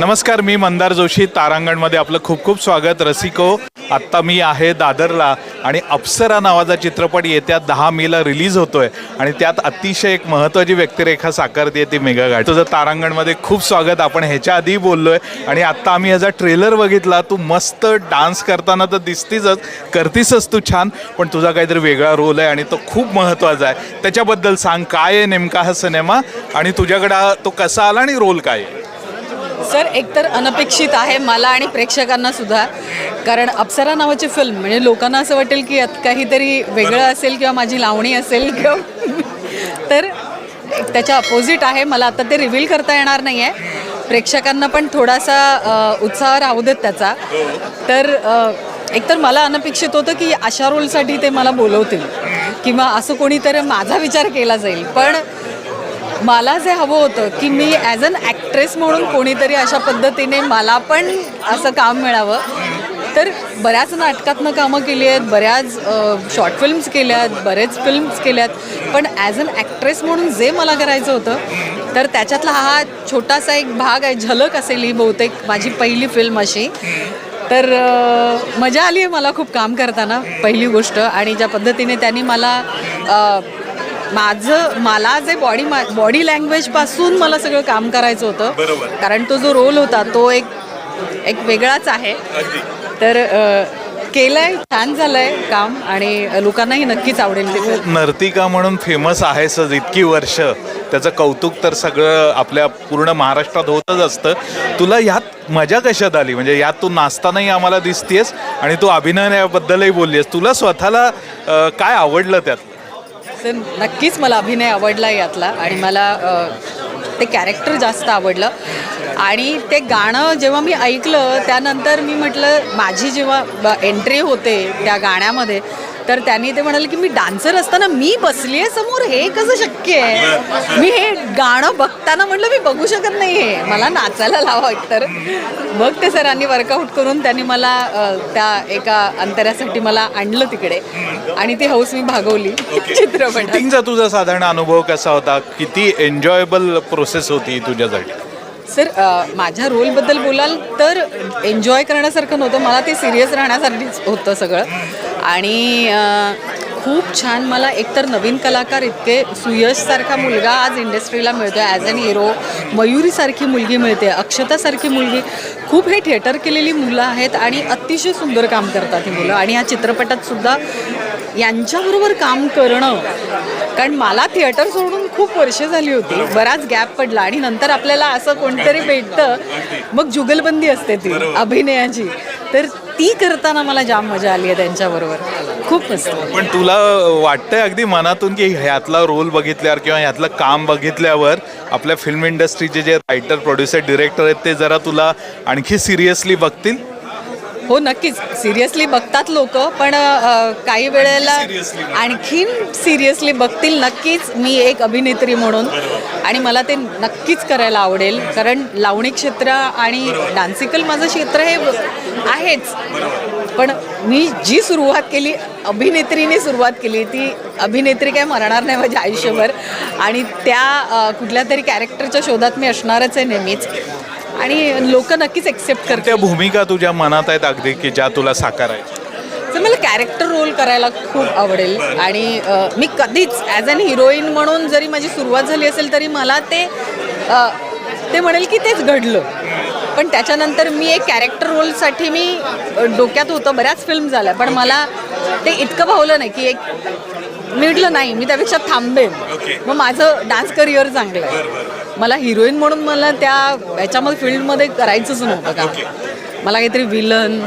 नमस्कार मी मंदार जोशी तारांगणमध्ये आपलं खूप खूप स्वागत. रसिको आत्ता मी आहे दादरला आणि अप्सरा नावाचा चित्रपट येत्या दहा मेला रिलीज होतोय आणि त्यात अतिशय एक महत्त्वाची व्यक्तिरेखा साकारते ती मेगा तुझं तारांगणमध्ये खूप स्वागत. आपण ह्याच्या आधी बोललोय आणि आत्ता आम्ही ह्याचा ट्रेलर बघितला. तू मस्त डान्स करताना तर दिसतीसच करतीसच तू छान पण तुझा काहीतरी वेगळा रोल आहे आणि तो खूप महत्त्वाचा आहे. त्याच्याबद्दल सांग काय आहे नेमका हा सिनेमा आणि तुझ्याकडे तो कसा आला आणि रोल काय आहे? सर एकतर अनपेक्षित आहे मला आणि प्रेक्षकांना सुद्धा. कारण अप्सरा नावाची फिल्म म्हणजे लोकांना असं वाटेल की यात काहीतरी वेगळं असेल किंवा माझी लावणी असेल किंवा तर त्याच्या अपोजिट आहे. मला आता ते रिव्हील करता येणार नाही आहे प्रेक्षकांना पण थोडासा उत्साह राहू देत त्याचा. तर अ, एकतर मला अनपेक्षित होतं की अशा रोलसाठी ते मला बोलवतील. किंवा असं कोणीतरी माझा विचार केला जाईल. पण मला जे हवं होतं की मी ॲज अन ॲक्ट्रेस म्हणून कोणीतरी अशा पद्धतीने मला पण असं काम मिळावं. तर बऱ्याच नाटकातनं कामं केली आहेत बऱ्याच शॉर्ट फिल्म्स केल्या आहेत बरेच फिल्म्स केल्यात पण ॲज अन ॲक्ट्रेस म्हणून जे मला करायचं होतं तर त्याच्यातला हा छोटासा एक भाग आहे झलक असेल ही बहुतेक माझी पहिली फिल्म अशी. तर मजा आली आहे मला खूप काम करताना पहिली गोष्ट. आणि ज्या पद्धतीने त्यांनी मला माझं मला जे बॉडी बॉडी लँग्वेजपासून मला सगळं काम करायचं होतं. कारण तो जो रोल होता तो एक एक वेगळाच आहे. तर अ, केलंय छान झालंय काम आणि लोकांनाही नक्कीच आवडेल ते film. नर्तिका म्हणून फेमस आहेसच इतकी वर्ष. त्याचं कौतुक तर सगळं आपल्या पूर्ण महाराष्ट्रात होतच असतं. तुला ह्यात मजा कशात आली? म्हणजे यात तू नाचतानाही आम्हाला दिसतेस आणि तू अभिनयाबद्दलही बोललीस तुला स्वतःला अं, काय आवडलं त्यात? तर नक्कीच मला अभिनय आवडला यातला आणि मला ते कॅरेक्टर जास्त आवडलं. आणि ते गाणं जेव्हा मी ऐकलं त्यानंतर मी म्हटलं माझी जेव्हा एंट्री होते त्या गाण्यामध्ये तर त्यांनी ते म्हणाले की मी डान्सर असताना मी बसली आहे समोर हे कसं शक्य आहे? मी हे गाणं बघताना म्हटलं मी बघू शकत नाही हे मला नाचायला लावा एकतर. मग ते सरांनी वर्कआउट करून त्यांनी मला त्या एका अंतरासाठी मला आणलं तिकडे. आणि ती हौस मी भागवली चित्रपटात. शूटिंगचा तुझा साधारण अनुभव कसा होता? किती एन्जॉयबल प्रोसेस होती तुझ्यासाठी? सर माझ्या रोलबद्दल बोलाल तर एन्जॉय करण्यासारखं नव्हतं. मला ते सिरियस राहण्यासाठीच होतं सगळं. आणि खूप छान मला एकतर नवीन कलाकार इतके सुयशसारखा मुलगा आज इंडस्ट्रीला मिळतो ॲज अन हिरो मयुरीसारखी मुलगी मिळते अक्षतासारखी मुलगी. खूप हे थिएटर केलेली मुलं आहेत आणि अतिशय सुंदर काम करतात ही मुलं. आणि ह्या चित्रपटात सुद्धा यांच्याबरोबर काम करणं कारण मला थिएटर सोडून खूप वर्ष झाली होती. बराच गॅप पडला आणि नंतर आपल्याला असं कोणतरी भेटतं. मग जुगलबंदी असते ती अभिनयाची. तर ती करताना मला जाम मजा आली आहे त्यांच्याबरोबर. खूप मस्त. पण तुला वाटतंय अगदी मनातून की ह्यातला रोल बघितल्यावर किंवा ह्यातलं काम बघितल्यावर आपल्या फिल्म इंडस्ट्रीचे जे रायटर प्रोड्युसर डिरेक्टर आहेत ते जरा तुला आणखी सिरियसली बघतील? हो नक्कीच. सिरियसली बघतात लोक पण काही वेळेला आणखीन सिरियसली बघतील नक्कीच. मी एक अभिनेत्री म्हणून. आणि मला ते नक्कीच करायला आवडेल. कारण लावणी क्षेत्र आणि डान्सिकल माझं क्षेत्र हे आहेच. पण मी जी सुरुवात केली अभिनेत्रीने सुरुवात केली ती अभिनेत्री काय मरणार नाही माझ्या आयुष्यभर. आणि त्या कुठल्या तरी कॅरेक्टरच्या शोधात मी असणारच आहे नेहमीच. आणि लोक नक्कीच एक्सेप्ट करतील. त्या भूमिका तुझ्या मनात आहेत अगदी की ज्या तुला साकारायच्या? तर मला कॅरेक्टर रोल करायला खूप आवडेल. आणि अ, मी कधीच ॲज अन हिरोईन म्हणून जरी माझी सुरुवात झाली असेल तरी मला ते अ, ते म्हणेल की तेच घडलं. पण त्याच्यानंतर मी एक कॅरेक्टर रोलसाठी मी अ, डोक्यात होतं बऱ्याच फिल्म झाल्या. पण मला ते इतकं भावलं नाही की एक मी म्हटलं नाही मी त्यापेक्षा थांबेन. मग माझं डान्स करिअर चांगलं आहे. मला हिरोईन म्हणून मला त्या ह्याच्यामध्ये फील्डमध्ये करायचंच नव्हतं का? मला काहीतरी विलन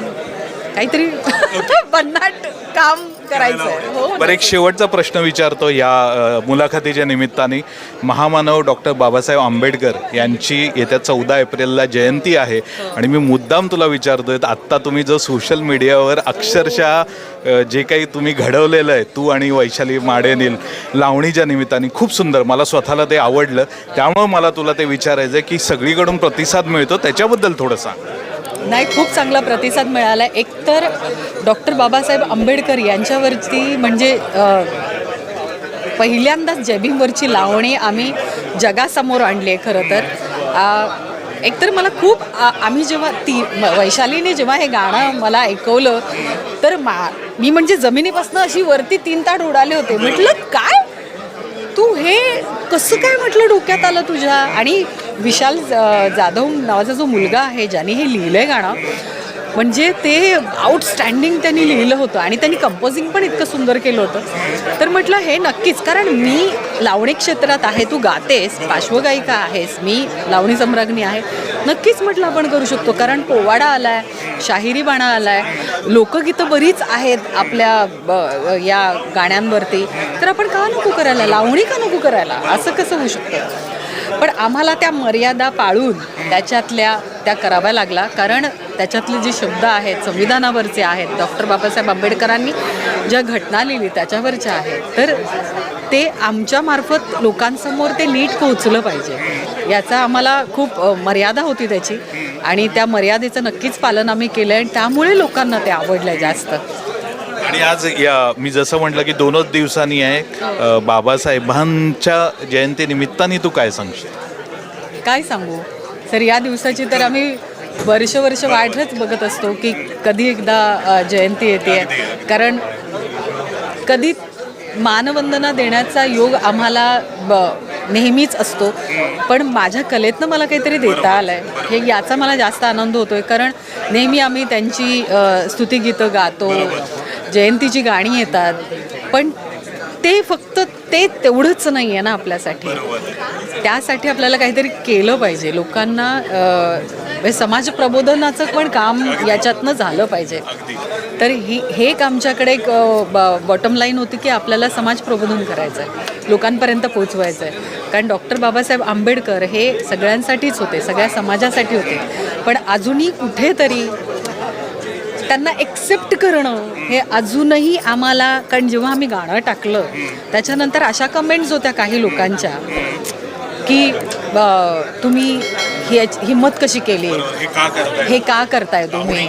काहीतरी भन्नाट काम करायचं आहे हो बरं एक शेवटचा प्रश्न विचारतो या मुलाखतीच्या निमित्ताने. महामानव डॉक्टर बाबासाहेब आंबेडकर यांची येत्या चौदा एप्रिलला जयंती आहे. आणि मी मुद्दाम तुला विचारतोय आत्ता तुम्ही जो सोशल मीडियावर अक्षरशः जे काही तुम्ही घडवलेलं आहे तू आणि वैशाली माडेनील लावणीच्या निमित्ताने खूप सुंदर मला स्वतःला ते आवडलं. त्यामुळं मला तुला ते विचारायचं आहे की सगळीकडून प्रतिसाद मिळतो त्याच्याबद्दल थोडं सांग. नाही खूप चांगला प्रतिसाद मिळाला. आहे एकतर डॉक्टर बाबासाहेब आंबेडकर यांच्यावरती म्हणजे पहिल्यांदाच जयभीमवरची लावणी आम्ही जगासमोर आणली आहे खरं तर. एकतर मला खूप आम्ही जेव्हा ती वैशालीने जेव्हा हे गाणं मला ऐकवलं तर मा मी म्हणजे जमिनीपासून अशी वरती तीन ताट उडाले होते. म्हटलं काय? तू हे कसं काय म्हटलं डोक्यात आलं तुझ्या? आणि विशाल जाधव नावाचा जो मुलगा आहे ज्याने हे लिहिलं आहे गाणं म्हणजे ते आउटस्टँडिंग त्यांनी लिहिलं होतं आणि त्यांनी कंपोजिंग पण इतकं सुंदर केलं होतं. तर म्हटलं हे नक्कीच कारण मी लावणी क्षेत्रात आहे तू गातेस पार्श्वगायिका आहेस मी लावणी सम्राज्ञी आहे. नक्कीच म्हटलं आपण करू शकतो कारण पोवाडा आला आहे शाहिरी बाणा आला आहे लोकगीतं बरीच आहेत आपल्या ब- या गाण्यांवरती. तर आपण का नको करायला? लावणी का नको करायला? असं कसं होऊ शकतं? पण आम्हाला त्या मर्यादा पाळून त्याच्यातल्या त्या कराव्या लागला. कारण त्याच्यातले जे शब्द आहेत संविधानावरचे आहेत डॉक्टर बाबासाहेब आंबेडकरांनी ज्या घटना लिहिली त्याच्यावरच्या आहेत तर ते आमच्यामार्फत लोकांसमोर ते नीट पोहोचलं पाहिजे. याचा आम्हाला खूप मर्यादा होती त्याची. आणि त्या मर्यादेचं नक्कीच पालन आम्ही केलं आणि त्यामुळे लोकांना ते आवडलं जास्त. आणि आज या मी जसं म्हटलं की दोनच दिवसांनी आहे बाबासाहेबांच्या जयंतीनिमित्ताने तू काय सांगशील? काय सांगू? सर या दिवसाची तर आम्ही वर्ष वर्ष वाटच बघत असतो की कधी एकदा जयंती येते. कारण कधी मानवंदना देण्याचा योग आम्हाला ब नेहमीच असतो. पण माझ्या कलेतनं मला काहीतरी देता आलं आहे हे याचा मला जास्त आनंद होतो आहे कारण नेहमी आम्ही त्यांची स्तुतिगीतं गातो. जयंतीची गाणी येतात. पण ते फक्त ते तेवढंच नाही आहे ना आपल्यासाठी. त्यासाठी आपल्याला काहीतरी केलं पाहिजे. लोकांना म्हणजे समाज प्रबोधनाचं पण काम याच्यातनं झालं पाहिजे. तर ही हे एक आमच्याकडे एक बॉटम लाईन होती की आपल्याला समाज प्रबोधन करायचं आहे लोकांपर्यंत पोचवायचं आहे कारण डॉक्टर बाबासाहेब आंबेडकर हे सगळ्यांसाठीच होते सगळ्या समाजासाठी होते. पण अजूनही कुठेतरी त्यांना एक्सेप्ट करणं हे अजूनही आम्हाला कारण जेव्हा आम्ही गाणं टाकलं त्याच्यानंतर अशा कमेंट्स होत्या काही लोकांच्या की तुम्ही ही हिंमत कशी केली? हे का करताय? तुम्ही?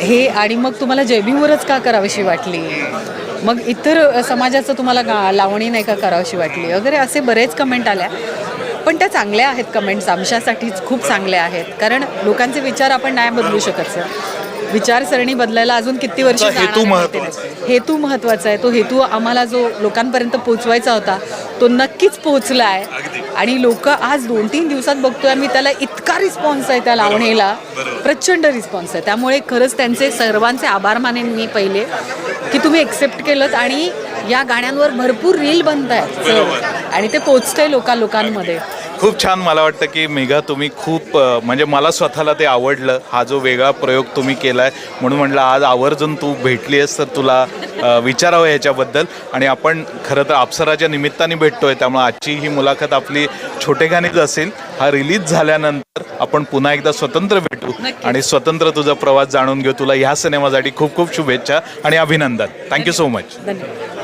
हे आणि मग तुम्हाला जयभीमवरच का करावीशी वाटली? मग इतर समाजाचं तुम्हाला गा लावणी नाही का करावीशी वाटली? वगैरे असे बरेच कमेंट आल्या. पण त्या चांगल्या आहेत कमेंट्स आमच्यासाठीच खूप चांगल्या आहेत. कारण लोकांचे विचार आपण नाही बदलू शकत सर. विचारसरणी बदलायला अजून किती वर्ष हेतू जाणार आहे? माहिती नाही. हेतू महत्त्वाचा आहे. तो हेतू आम्हाला जो लोकांपर्यंत पोहोचवायचा होता तो नक्कीच पोहोचला आहे आणि लोक आज दोन तीन दिवसात बघतोय आम्ही त्याला इतका रिस्पॉन्स आहे त्या लावणीला. प्रचंड रिस्पॉन्स आहे. त्यामुळे खरंच त्यांचे सर्वांचे आभार मानेन मी पहिले की तुम्ही एक्सेप्ट केलं आणि या गाण्यांवर भरपूर रील बनत आहेत आणि ते पोचतंय लोका लोकांमध्ये खूप छान मला वाटतं की मेघा तुम्ही खूप म्हणजे मला स्वतःला ते आवडलं. हा जो वेगळा प्रयोग तुम्ही केला आहे म्हणून म्हटलं आज आवर्जून तू भेटली आहेस तर तुला विचारावं याच्याबद्दल आणि आपण खरं तर अप्सराच्या निमित्ताने भेटतोय त्यामुळे आजची ही मुलाखत आपली छोटेखानीच असेल. हा रिलीज झाल्यानंतर आपण पुन्हा एकदा स्वतंत्र भेटू. आणि स्वतंत्र तुझा प्रवास जाणून घेऊ. तुला ह्या सिनेमासाठी खूप खूप शुभेच्छा आणि अभिनंदन. थँक्यू सो मच धन्यवाद.